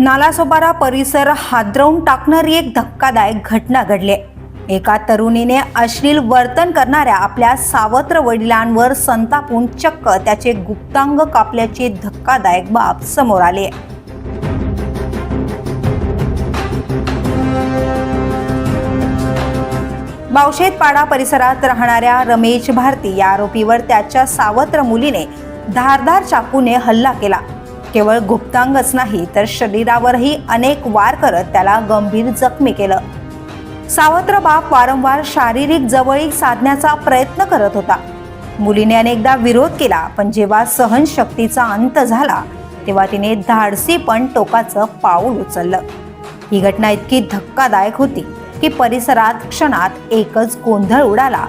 नालासोपारा परिसर हादरवून टाकणारी एक धक्कादायक घटना घडली. एका तरुणीने अश्लील वर्तन करणाऱ्या आपल्या सावत्र वडिलांवर संतापून चक्क त्याचे गुप्तांग कापल्याची धक्कादायक बाब समोर आली. बावशेत पाडा परिसरात राहणाऱ्या रमेश भारती या आरोपीवर त्याच्या सावत्र मुलीने धारधार चाकूने हल्ला केला. केवळ गुप्तांगच नाही तर शरीरावरही अनेक वार करत त्याला गंभीर जखमी केलं. सावत्र बाप वारंवार शारीरिक जवळीक साधण्याचा प्रयत्न करत होता. मुलीने अनेकदा विरोध केला पण जेव्हा सहनशक्तीचा अंत झाला तेव्हा तिने धाडसी पण टोकाचं पाऊल उचललं. ही घटना इतकी धक्कादायक होती की परिसरात क्षणात एकच गोंधळ उडाला.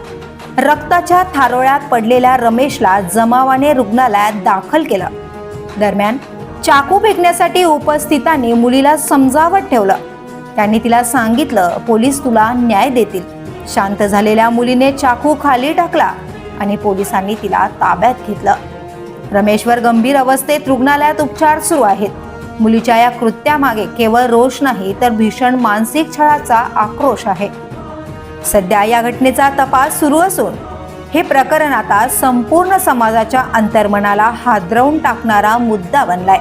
रक्ताच्या थारोळ्यात पडलेल्या रमेशला जमावाने रुग्णालयात दाखल केलं. दरम्यान चाकू फेकण्यासाठी उपस्थितांनी मुलीला समजावत ठेवलं. त्यांनी तिला सांगितलं पोलीस तुला न्याय देतील. शांत झालेल्या मुलीने चाकू खाली टाकला आणि पोलिसांनी तिला ताब्यात घेतलं. रमेशवर गंभीर अवस्थेत रुग्णालयात उपचार सुरू आहेत. मुलीच्या या कृत्यामागे केवळ रोष नाही तर भीषण मानसिक छळाचा आक्रोश आहे. सध्या या घटनेचा तपास सुरू असून हे प्रकरण आता संपूर्ण समाजाच्या अंतर्मनाला हादरवून टाकणारा मुद्दा बनलाय.